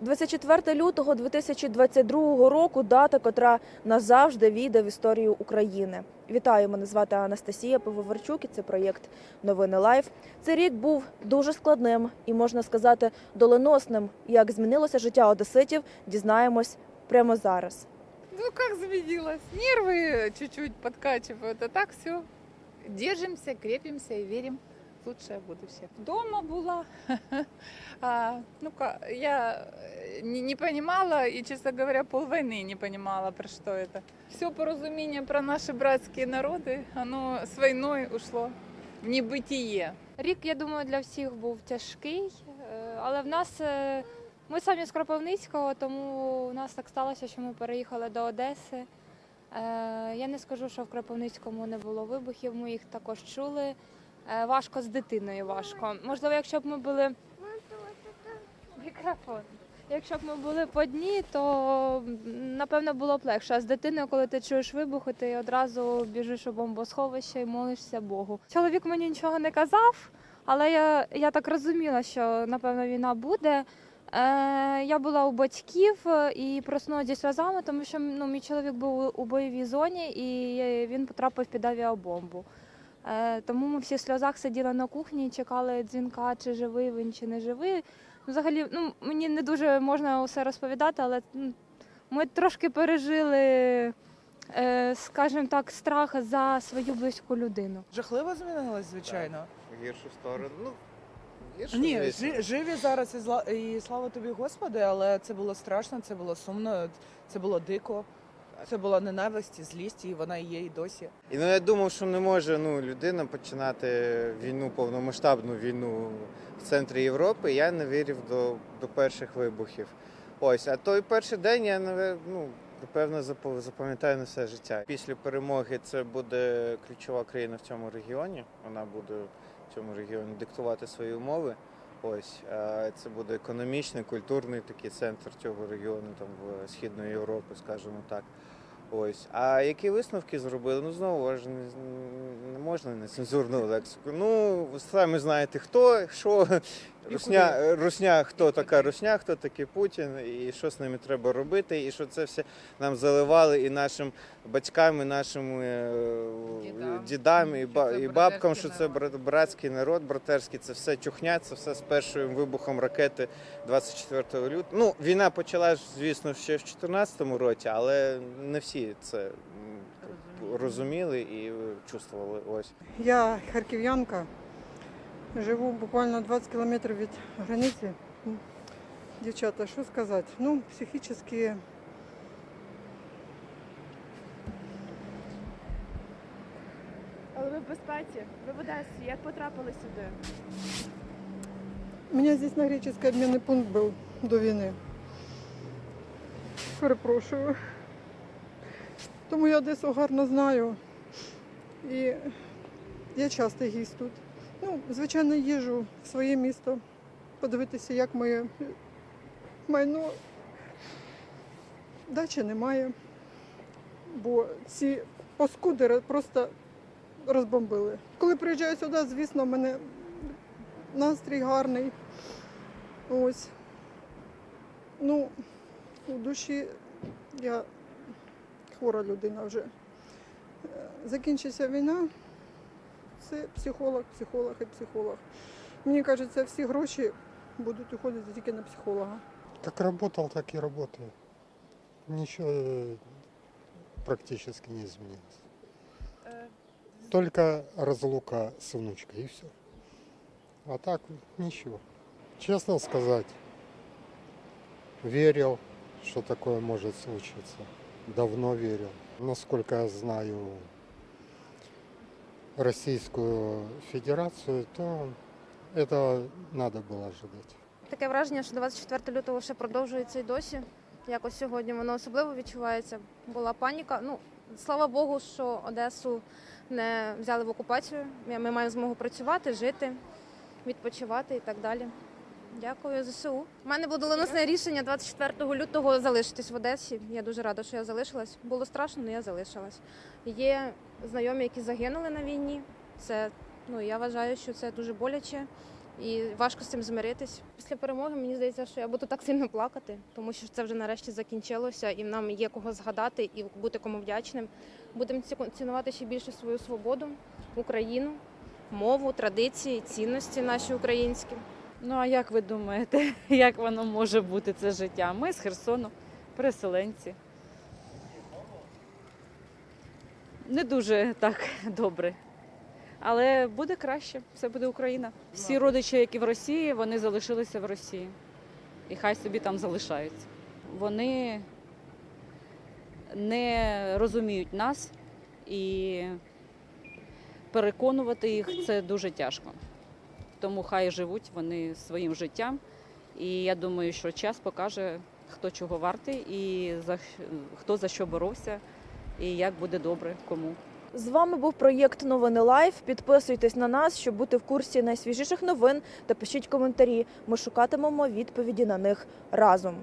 24 лютого 2022 року дата, котра назавжди війде в історію України. Вітаю, мене звати Анастасія Пивоварчук і це проєкт Новини Лайф. Цей рік був дуже складним і можна сказати доленосним. Як змінилося життя одеситів, дізнаємось прямо зараз. Ну как изменилось? Нервы чуть-чуть подкачивают, а так все. Держимся, крепимся и верим в лучшее будущее. Дома была. А, ну-ка, я э, не, не понимала и, честно говоря, полвойны не понимала, про что это. Все поразумение про наши братские народы, оно с войной ушло в небытие. Рік, я думаю, для всіх був тяжкий, е, але в нас е, ми самі з Кропивницького, тому у нас так сталося, що ми переїхали до Одеси. Е, Я не скажу, що в Кропивницькому не було вибухів, ми їх також чули. Е, Важко з дитиною важко. Можливо, якщо б ми були мікрофон. Якщо б ми були по дні, то напевно було б легше. А з дитиною, коли ти чуєш вибухи, ти одразу біжиш у бомбосховище і молишся Богу. Чоловік мені нічого не казав, але я, я так розуміла, що напевно війна буде. Е, я була у батьків і проснулася зі сльозами, тому що ну, мій чоловік був у бойовій зоні і він потрапив під авіабомбу. Е, тому ми всі в сльозах сиділи на кухні і чекали дзвінка, чи живий він, чи не живий. Взагалі, ну мені не дуже можна усе розповідати, але ну, ми трошки пережили, е, скажімо так, страх за свою близьку людину. Жахливо змінилось, звичайно. В гіршу сторону. Ну, гіршу, Ні, звісно. жи- живі зараз і, зла... і слава тобі, Господи, але це було страшно, це було сумно, це було дико. Це була ненависть, злість, і вона є і досі. І ну я думав, що не може ну, людина починати війну, повномасштабну війну в центрі Європи. Я не вірив до, до перших вибухів. Ось, а той перший день я ну, напевно запам'ятаю на все життя. Після перемоги це буде ключова країна в цьому регіоні. Вона буде в цьому регіоні диктувати свої умови. Ось це буде економічний, культурний такий центр цього регіону, там в Східної Європи, скажімо так. Ось. А які висновки зробили? Ну знову ж можна нецензурну лексику. Ну, самі знаєте, хто, що, русня, русня, хто така русня, хто такий Путін, і що з ними треба робити, і що це все нам заливали і нашим батькам, і нашим е, Дідам. дідам, і, ба, і бабкам, що це братський народ, братерський, це все чухня, це все з першим вибухом ракети 24 лютого. Ну, війна почалась, звісно, ще в 2014 році, але не всі це розуміли і чувствували. Ось. Я харків'янка, живу буквально 20 кілометрів від границі. Дівчата, що сказати? Ну, психічно Але ви в безпеці, ви в Одесі. Як потрапили сюди? У мене здесь на греческий обмінний пункт був до війни. Перепрошую. Тому я Одесу гарно знаю. І я часто гість тут. Ну, звичайно, їжу в своє місто, подивитися, як моє майно. Дачі немає, бо ці паскуди просто розбомбили. Коли приїжджаю сюди, звісно, в мене настрій гарний. Ось. Ну, у душі я хвора людина вже. Е, Закінчиться війна, це психолог, психолог і психолог. Мені кажеться, всі гроші будуть уходити тільки на психолога. Как работал, так и работаю. Ничего э, практически не изменилось. Только разлука с внучкой и все. А так ничего. Честно сказать, верил, что такое может случиться. Давно верил. Насколько я знаю Российскую Федерацию, то это надо было ожидать. Таке враження, що 24 лютого ще продовжується і досі. Якось сьогодні воно особливо відчувається. Була паніка. Ну, слава Богу, що Одесу не взяли в окупацію. Ми маємо змогу працювати, жити, відпочивати і так далі. Дякую ЗСУ. У мене було доленосне рішення 24 лютого залишитись в Одесі. Я дуже рада, що я залишилась. Було страшно, але я залишилась. Є знайомі, які загинули на війні. Це ну я вважаю, що це дуже боляче. І важко з цим змиритись. Після перемоги мені здається, що я буду так сильно плакати, тому що це вже нарешті закінчилося, і нам є кого згадати і бути кому вдячним. Будемо цінувати ще більше свою свободу, Україну, мову, традиції, цінності наші українські. Ну а як ви думаєте, як воно може бути це життя? Ми з Херсону, переселенці. Не дуже так добре. Але буде краще, все буде Україна. Всі родичі, які в Росії, вони залишилися в Росії. І хай собі там залишаються. Вони не розуміють нас і переконувати їх це дуже тяжко. Тому хай живуть вони своїм життям. І я думаю, що час покаже, хто чого вартий, і за, хто за що боровся, і як буде добре кому. З вами був проєкт Новини Лайф. Підписуйтесь на нас, щоб бути в курсі найсвіжіших новин та пишіть коментарі. Ми шукатимемо відповіді на них разом.